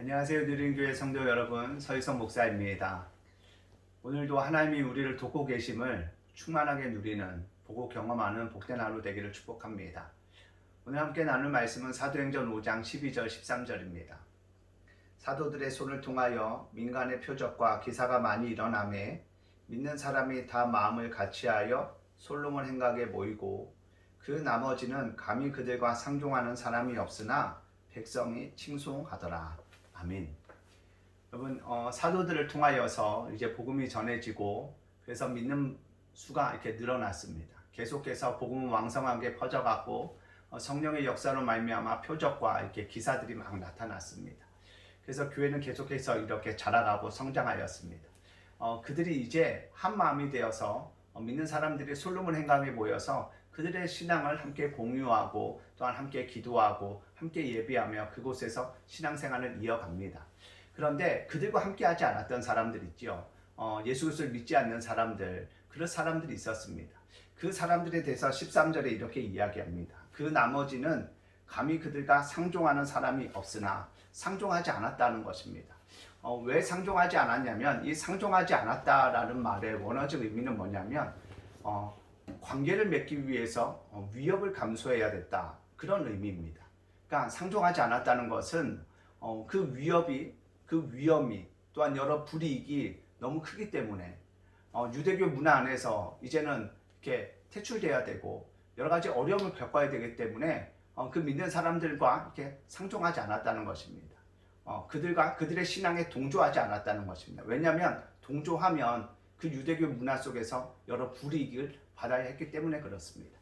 안녕하세요. 느린교회 성도 여러분, 서희성 목사입니다. 오늘도 하나님이 우리를 돕고 계심을 충만하게 누리는 보고 경험하는 복된 하루 되기를 축복합니다. 오늘 함께 나눌 말씀은 사도행전 5장 12절 13절입니다. 사도들의 손을 통하여 민간의 표적과 기사가 많이 일어남에 믿는 사람이 다 마음을 같이하여 솔로몬 행각에 모이고 그 나머지는 감히 그들과 상종하는 사람이 없으나 백성이 칭송하더라. 아멘. 여러분 어, 사도들을 통하여서 이제 복음이 전해지고 그래서 믿는 수가 이렇게 늘어났습니다. 계속해서 복음은 왕성하게 퍼져갔고 어, 성령의 역사로 말미암아 표적과 이렇게 기사들이 막 나타났습니다. 그래서 교회는 계속해서 이렇게 자라가고 성장하였습니다. 어, 그들이 이제 한 마음이 되어서 어, 믿는 사람들이 솔로몬 행강에 모여서 그들의 신앙을 함께 공유하고 또한 함께 기도하고 함께 예비하며 그곳에서 신앙생활을 이어갑니다. 그런데 그들과 함께 하지 않았던 사람들 있죠. 어, 예수 그리스도를 믿지 않는 사람들 그런 사람들이 있었습니다. 그 사람들에 대해서 13절에 이렇게 이야기합니다. 그 나머지는 감히 그들과 상종하는 사람이 없으나 상종하지 않았다는 것입니다. 어, 왜 상종하지 않았냐면 이 상종하지 않았다라는 말의 원어적 의미는 뭐냐면 어, 관계를 맺기 위해서 어, 위협을 감수해야 됐다 그런 의미입니다. 그러니까 상종하지 않았다는 것은 어, 그 위협이 그 위험이 또한 여러 불이익이 너무 크기 때문에 어, 유대교 문화 안에서 이제는 이렇게 퇴출돼야 되고 여러 가지 어려움을 겪어야 되기 때문에 어, 그 믿는 사람들과 이렇게 상종하지 않았다는 것입니다. 어, 그들과 그들의 신앙에 동조하지 않았다는 것입니다. 왜냐하면 동조하면 그 유대교 문화 속에서 여러 불이익을 받아야 했기 때문에 그렇습니다.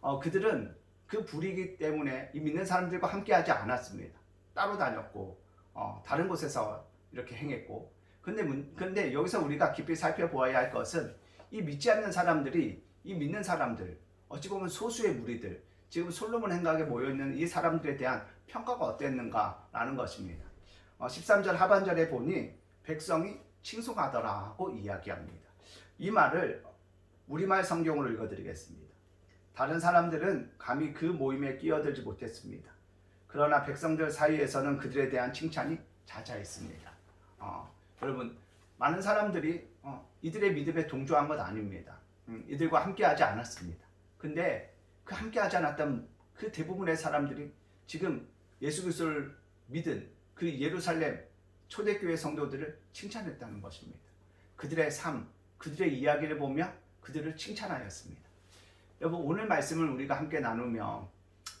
어, 그들은 그 불이익 때문에 이 믿는 사람들과 함께하지 않았습니다. 따로 다녔고 어, 다른 곳에서 이렇게 행했고 근데 문, 근데 여기서 우리가 깊이 살펴보아야 할 것은 이 믿지 않는 사람들이 이 믿는 사람들 어찌 보면 소수의 무리들 지금 솔로몬 행각에 모여 있는 이 사람들에 대한 평가가 어땠는가라는 것입니다. 어, 13절 하반절에 보니 백성이 칭송하더라고 이야기합니다. 이 말을 우리말 성경으로 읽어드리겠습니다. 다른 사람들은 감히 그 모임에 끼어들지 못했습니다. 그러나 백성들 사이에서는 그들에 대한 칭찬이 잦아있습니다. 어, 여러분 많은 사람들이 어, 이들의 믿음에 동조한 것 아닙니다. 음, 이들과 함께하지 않았습니다. 근데 그 함께하지 않았던 그 대부분의 사람들이 지금 예수 그리스도를 믿은 그 예루살렘 초대교회 성도들을 칭찬했다는 것입니다. 그들의 삶, 그들의 이야기를 보며 그들을 칭찬하였습니다. 여러분 오늘 말씀을 우리가 함께 나누며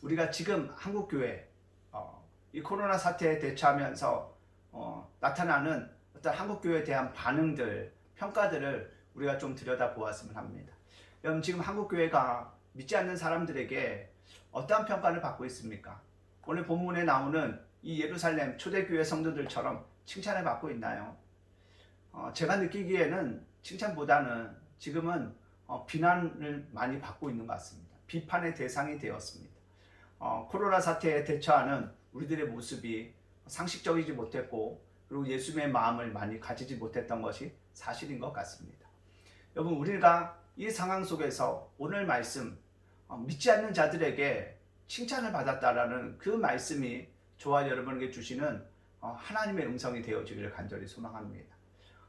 우리가 지금 한국 교회 어, 이 코로나 사태에 대처하면서 어, 나타나는 어떤 한국 교회에 대한 반응들, 평가들을 우리가 좀 들여다 보았으면 합니다. 여러분 지금 한국 교회가 믿지 않는 사람들에게 어떠한 평가를 받고 있습니까? 오늘 본문에 나오는 이 예루살렘 초대교회 성도들처럼 칭찬을 받고 있나요? 어, 제가 느끼기에는 칭찬보다는 지금은 어, 비난을 많이 받고 있는 것 같습니다. 비판의 대상이 되었습니다. 어, 코로나 사태에 대처하는 우리들의 모습이 상식적이지 못했고 그리고 예수님의 마음을 많이 가지지 못했던 것이 사실인 것 같습니다. 여러분 우리가 이 상황 속에서 오늘 말씀 어, 믿지 않는 자들에게 칭찬을 받았다라는 그 말씀이 저와 여러분에게 주시는 어, 하나님의 음성이 되어지기를 간절히 소망합니다.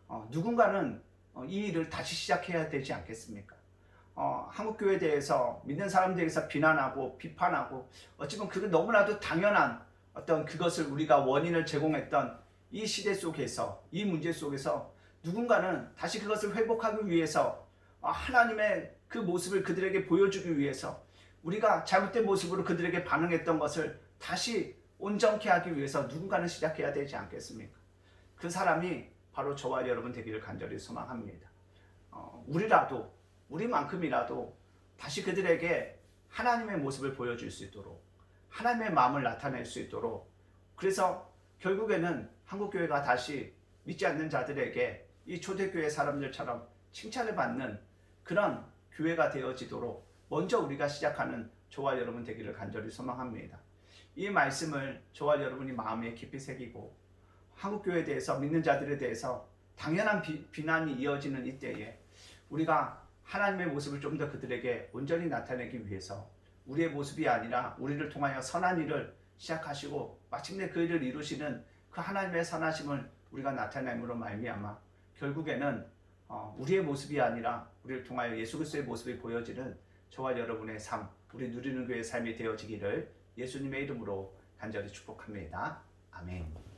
어, 누군가는 어, 이 일을 다시 시작해야 되지 않겠습니까? 어, 한국 교회에 대해서 믿는 사람들에게서 비난하고 비판하고 어찌 보면 그게 너무나도 당연한 어떤 그것을 우리가 원인을 제공했던 이 시대 속에서 이 문제 속에서 누군가는 다시 그것을 회복하기 위해서 어, 하나님의 그 모습을 그들에게 보여주기 위해서 우리가 잘못된 모습으로 그들에게 반응했던 것을 다시 온전케 하기 위해서 누군가는 시작해야 되지 않겠습니까? 그 사람이 바로 저와 여러분 되기를 간절히 소망합니다. 어, 우리라도 우리만큼이라도 다시 그들에게 하나님의 모습을 보여줄 수 있도록 하나님의 마음을 나타낼 수 있도록 그래서 결국에는 한국교회가 다시 믿지 않는 자들에게 이 초대교회 사람들처럼 칭찬을 받는 그런 교회가 되어지도록 먼저 우리가 시작하는 저와 여러분 되기를 간절히 소망합니다. 이 말씀을 저와 여러분이 마음에 깊이 새기고 한국 교회에 대해서 믿는 자들에 대해서 당연한 비, 비난이 이어지는 이때에 우리가 하나님의 모습을 좀 더 그들에게 온전히 나타내기 위해서 우리의 모습이 아니라 우리를 통하여 선한 일을 시작하시고 마침내 그 일을 이루시는 그 하나님의 선하심을 우리가 나타냄으로 말미암아 결국에는 어, 우리의 모습이 아니라 우리를 통하여 예수 그리스도의 모습이 보여지는 저와 여러분의 삶, 우리 누리는 교회의 삶이 되어지기를 예수님의 이름으로 간절히 축복합니다. 아멘.